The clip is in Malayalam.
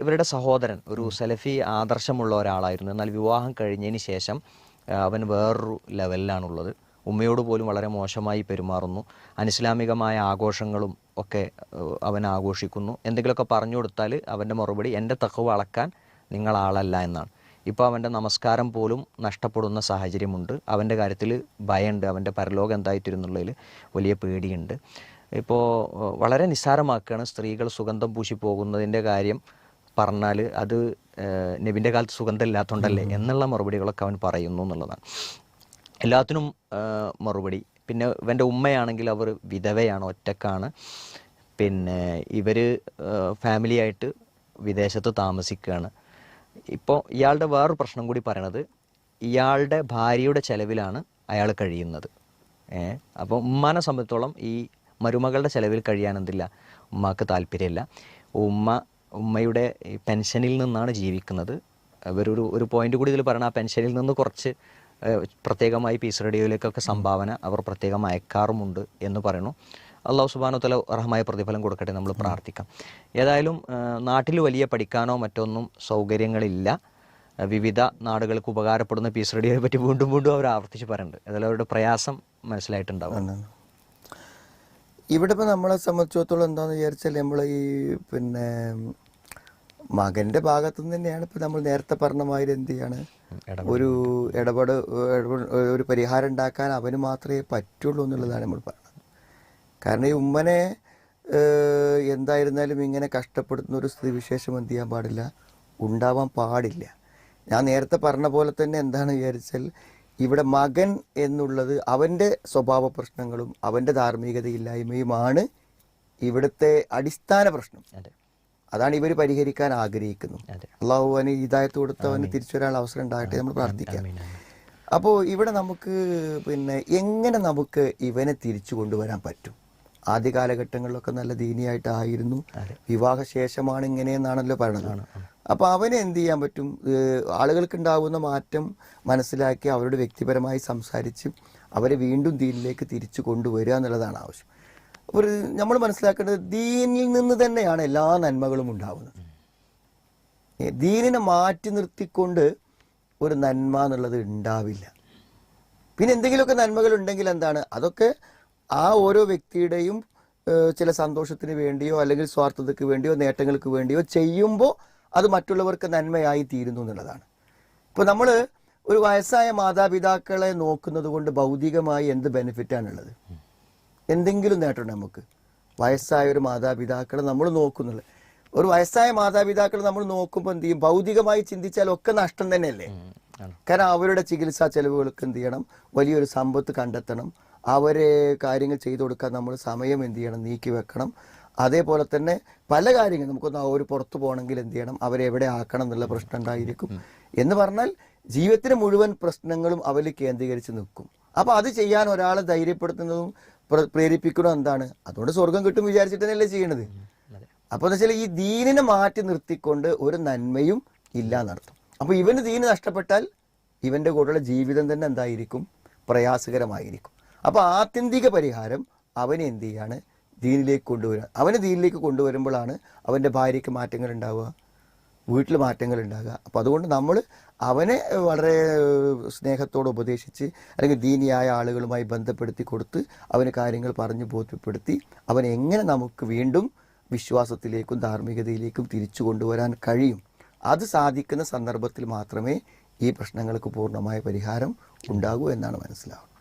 ഇവരുടെ സഹോദരൻ ഒരു സെലഫി ആദർശമുള്ള ഒരാളായിരുന്നു. എന്നാൽ വിവാഹം കഴിഞ്ഞതിന് ശേഷം അവൻ വേറൊരു ലെവലിലാണുള്ളത്. ഉമ്മയോട് പോലും വളരെ മോശമായി പെരുമാറുന്നു. അനിസ്ലാമികമായ ആഘോഷങ്ങളും ഒക്കെ അവൻ ആഘോഷിക്കുന്നു. എന്തെങ്കിലുമൊക്കെ പറഞ്ഞു കൊടുത്താൽ അവന്റെ മറുപടി എന്റെ തക്കവ് അളക്കാൻ നിങ്ങൾ ആളല്ല എന്നാണ്. ഇപ്പോൾ അവന്റെ നമസ്കാരം പോലും നഷ്ടപ്പെടുന്ന സാഹചര്യമുണ്ട്. അവന്റെ കാര്യത്തിൽ ഭയമുണ്ട്. അവന്റെ പരലോകം എന്തായിത്തീരുന്നുള്ളതിൽ വലിയ പേടിയുണ്ട്. ഇപ്പോൾ വളരെ നിസ്സാരമാക്കുകയാണ്. സ്ത്രീകൾ സുഗന്ധം പൂശി പോകുന്നതിന്റെ കാര്യം പറഞ്ഞാൽ അത് നബിന്റെ കാലത്ത് സുഗന്ധം ഇല്ലാത്തതുകൊണ്ടല്ലേ എന്നുള്ള മറുപടികളൊക്കെ അവൻ പറയുന്നു എന്നുള്ളതാണ്. എല്ലാത്തിനും മറുപടി. പിന്നെ ഇവന്റെ ഉമ്മയാണെങ്കിൽ അവർ വിധവയാണ് ഒറ്റക്കാണ്. പിന്നെ ഇവർ ഫാമിലിയായിട്ട് വിദേശത്ത് താമസിക്കുകയാണ്. ഇപ്പോൾ ഇയാളുടെ വേറൊരു പ്രശ്നം കൂടി പറയണത് ഇയാളുടെ ഭാര്യയുടെ ചെലവിലാണ് അയാൾ കഴിയുന്നത്. ഏ അപ്പോൾ ഉമ്മാനെ സംബന്ധിച്ചോളം ഈ മരുമകളുടെ ചെലവിൽ കഴിയാനെന്തില്ല ഉമ്മാക്ക് താല്പര്യമില്ല. ഉമ്മ ഉമ്മയുടെ പെൻഷനിൽ നിന്നാണ് ജീവിക്കുന്നത്. അവരൊരു ഒരു പോയിന്റ് കൂടി ഇതിൽ പറയണം ആ പെൻഷനിൽ നിന്ന് കുറച്ച് പ്രത്യേകമായി പീസ് റേഡിയോയിലേക്കൊക്കെ സംഭാവന അവർ പ്രത്യേകം അയക്കാറുമുണ്ട് എന്ന് പറയുന്നു. അള്ളാഹു സുബാനോത്തല തല അർഹമായ പ്രതിഫലം കൊടുക്കട്ടെ നമ്മൾ പ്രാർത്ഥിക്കാം. ഏതായാലും നാട്ടിൽ വലിയ പഠിക്കാനോ മറ്റൊന്നും സൗകര്യങ്ങളില്ല. വിവിധ നാടുകൾക്ക് ഉപകാരപ്പെടുന്ന പീസ് റേഡിയോയെ പറ്റി വീണ്ടും വീണ്ടും അവർ ആവർത്തിച്ച് പറയുന്നുണ്ട് ഏതായാലും അവരുടെ പ്രയാസം മനസ്സിലായിട്ടുണ്ടാവും. ഇവിടെ ഇപ്പോൾ നമ്മളെ സംബന്ധിച്ചിടത്തോളം എന്താണെന്ന് വിചാരിച്ചാൽ നമ്മൾ ഈ പിന്നെ മകന്റെ ഭാഗത്തു നിന്ന് തന്നെയാണ് ഇപ്പൊ നമ്മൾ നേരത്തെ പറഞ്ഞ മാതിരി എന്ത് ചെയ്യാണ്? ഒരു ഇടപെട് ഒരു പരിഹാരം ഉണ്ടാക്കാൻ അവന് മാത്രമേ പറ്റുള്ളൂ എന്നുള്ളതാണ് നമ്മൾ പറയുന്നത് കാരണം ഈ ഉമ്മനെ എന്തായിരുന്നാലും ഇങ്ങനെ കഷ്ടപ്പെടുത്തുന്ന ഒരു സ്ഥിതിവിശേഷം എന്ത് ചെയ്യാൻ പാടില്ല? ഉണ്ടാവാൻ പാടില്ല. ഞാൻ നേരത്തെ പറഞ്ഞ പോലെ തന്നെ എന്താണ് വിചാരിച്ചാൽ ഇവിടെ മകൻ എന്നുള്ളത് അവന്റെ സ്വഭാവ പ്രശ്നങ്ങളും അവന്റെ ധാർമ്മികതയില്ലായ്മയുമാണ് ഇവിടുത്തെ അടിസ്ഥാന പ്രശ്നം. അതാണ് ഇവർ പരിഹരിക്കാൻ ആഗ്രഹിക്കുന്നു. അള്ളാഹു അവന് ഇതായത്ത് കൊടുത്തവന് തിരിച്ചു വരാൻ അവസരം ഉണ്ടാകട്ടെ നമ്മൾ പ്രാർത്ഥിക്കാം. അപ്പോൾ ഇവിടെ നമുക്ക് പിന്നെ എങ്ങനെ നമുക്ക് ഇവനെ തിരിച്ചു കൊണ്ടുവരാൻ പറ്റും? ആദ്യ കാലഘട്ടങ്ങളിലൊക്കെ നല്ല ദീനിയായിട്ടായിരുന്നു. വിവാഹ ശേഷമാണ് ഇങ്ങനെയെന്നാണല്ലോ പറയണത് അപ്പോൾ അവനെ എന്ത് ചെയ്യാൻ പറ്റും? ആളുകൾക്ക് ഉണ്ടാകുന്ന മാറ്റം മനസ്സിലാക്കി അവരോട് വ്യക്തിപരമായി സംസാരിച്ച് അവരെ വീണ്ടും ദീനിലേക്ക് തിരിച്ചു കൊണ്ടുവരിക എന്നുള്ളതാണ് ആവശ്യം. ഒരു നമ്മൾ മനസ്സിലാക്കേണ്ടത് ദീനിൽ നിന്ന് തന്നെയാണ് എല്ലാ നന്മകളും ഉണ്ടാവുന്നത്. ദീനിനെ മാറ്റി നിർത്തിക്കൊണ്ട് ഒരു നന്മ എന്നുള്ളത് ഉണ്ടാവില്ല. പിന്നെ എന്തെങ്കിലുമൊക്കെ നന്മകൾ ഉണ്ടെങ്കിൽ എന്താണ്? അതൊക്കെ ആ ഓരോ വ്യക്തിയുടെയും ചില സന്തോഷത്തിന് വേണ്ടിയോ അല്ലെങ്കിൽ സ്വാർത്ഥതയ്ക്ക് വേണ്ടിയോ നേട്ടങ്ങൾക്ക് വേണ്ടിയോ ചെയ്യുമ്പോൾ അത് മറ്റുള്ളവർക്ക് നന്മയായി തീരുന്നു എന്നുള്ളതാണ്. ഇപ്പോൾ നമ്മൾ ഒരു വയസ്സായ മാതാപിതാക്കളെ നോക്കുന്നത് കൊണ്ട് ഭൗതികമായി എന്ത് ബെനിഫിറ്റാണുള്ളത് എന്തെങ്കിലും നേട്ടമുണ്ട് നമുക്ക്? വയസ്സായ ഒരു മാതാപിതാക്കളെ നമ്മൾ നോക്കുന്നുള്ളത് ഒരു വയസ്സായ മാതാപിതാക്കളെ നമ്മൾ നോക്കുമ്പോൾ എന്ത് ചെയ്യും? ഭൗതികമായി ചിന്തിച്ചാൽ ഒക്കെ നഷ്ടം തന്നെയല്ലേ? കാരണം അവരുടെ ചികിത്സാ ചെലവുകൾക്ക് എന്ത് ചെയ്യണം? വലിയൊരു സമ്പത്ത് കണ്ടെത്തണം. അവരെ കാര്യങ്ങൾ ചെയ്തു കൊടുക്കാൻ നമ്മൾ സമയം എന്ത് ചെയ്യണം? നീക്കി വെക്കണം. അതേപോലെ തന്നെ പല കാര്യങ്ങളും നമുക്കൊന്ന് അവർ പുറത്തു പോകണമെങ്കിൽ എന്ത് ചെയ്യണം? അവരെ എവിടെ ആക്കണം എന്നുള്ള പ്രശ്നം ഉണ്ടായിരിക്കും. എന്ന് പറഞ്ഞാൽ ജീവിതത്തിന് മുഴുവൻ പ്രശ്നങ്ങളും അവരിൽ കേന്ദ്രീകരിച്ച് നിൽക്കും. അപ്പോൾ അത് ചെയ്യാൻ ഒരാളെ ധൈര്യപ്പെടുത്തുന്നതും പ്ര- പ്രേരിപ്പിക്കുന്നതും എന്താണ്? അതുകൊണ്ട് സ്വർഗം കിട്ടും വിചാരിച്ചിട്ട് തന്നെയല്ലേ ചെയ്യണത്. അപ്പോൾ അപ്പൊ എന്ന് വെച്ചാൽ ഈ ദീനിനെ മാറ്റി നിർത്തിക്കൊണ്ട് ഒരു നന്മയും ഇല്ല എന്നർത്ഥം. അപ്പൊ ഇവന് ദീന് നഷ്ടപ്പെട്ടാൽ ഇവന്റെ കൂടെയുള്ള ജീവിതം തന്നെ എന്തായിരിക്കും? പ്രയാസകരമായിരിക്കും. അപ്പൊ ആത്യന്തിക പരിഹാരം അവനെ എന്ത് ചെയ്യാണ്? ദീനിലേക്ക് കൊണ്ടുവരിക അവനെ ദീനിലേക്ക് കൊണ്ടുവരുമ്പോഴാണ് അവന്റെ ഭാര്യയ്ക്ക് മാറ്റങ്ങൾ ഉണ്ടാവുക വീട്ടിൽ മാറ്റങ്ങൾ ഉണ്ടാകുക അപ്പോൾ അതുകൊണ്ട് നമ്മൾ അവനെ വളരെ സ്നേഹത്തോടെ ഉപദേശിച്ച് അല്ലെങ്കിൽ ദീനിയായ ആളുകളുമായി ബന്ധപ്പെടുത്തി കൊടുത്ത് അവന് കാര്യങ്ങൾ പറഞ്ഞ് ബോധ്യപ്പെടുത്തി അവനെ എങ്ങനെ നമുക്ക് വീണ്ടും വിശ്വാസത്തിലേക്കും ധാർമ്മികതയിലേക്കും തിരിച്ചു കൊണ്ടുവരാൻ കഴിയും. അത് സാധിക്കുന്ന സന്ദർഭത്തിൽ മാത്രമേ ഈ പ്രശ്നങ്ങൾക്ക് പൂർണമായ പരിഹാരം ഉണ്ടാകൂ എന്നാണ് മനസ്സിലാവുന്നത്.